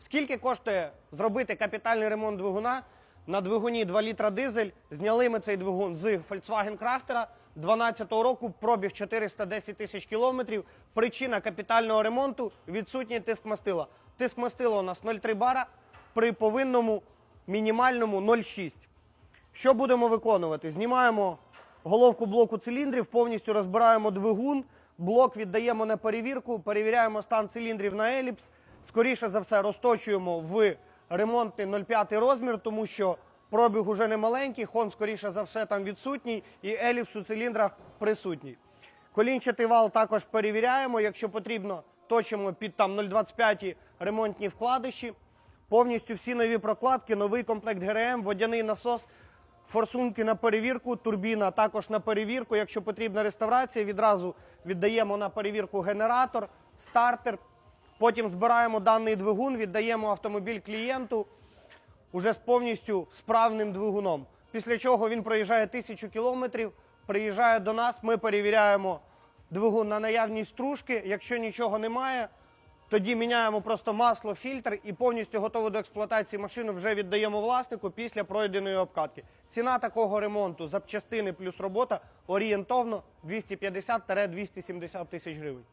Скільки коштує зробити капітальний ремонт двигуна на двигуні 2 літра дизель? Зняли ми цей двигун з Volkswagen Crafter 12 року, пробіг 410 тисяч кілометрів. Причина капітального ремонту відсутній тиск мастила. Тиск мастила у нас 0,3 бара при повинному мінімальному 0,6. Що будемо виконувати? Знімаємо головку блоку циліндрів, повністю розбираємо двигун, блок віддаємо на перевірку, перевіряємо стан циліндрів на еліпс. Скоріше за все, розточуємо в ремонтний 0,5 розмір, тому що пробіг уже не маленький, хон, скоріше за все, там відсутній, і еліпс у циліндрах присутній. Колінчатий вал також перевіряємо. Якщо потрібно, точимо під там 0,25 ремонтні вкладиші. Повністю всі нові прокладки, новий комплект ГРМ, водяний насос, форсунки на перевірку, турбіна також на перевірку. Якщо потрібна реставрація, відразу віддаємо на перевірку генератор, стартер. Потім збираємо даний двигун, віддаємо автомобіль клієнту уже з повністю справним двигуном. Після чого він проїжджає тисячу кілометрів, приїжджає до нас, ми перевіряємо двигун на наявність стружки. Якщо нічого немає, тоді міняємо просто масло, фільтр і повністю готову до експлуатації машину вже віддаємо власнику після пройденої обкатки. Ціна такого ремонту запчастини плюс робота орієнтовно 250-270 тисяч гривень.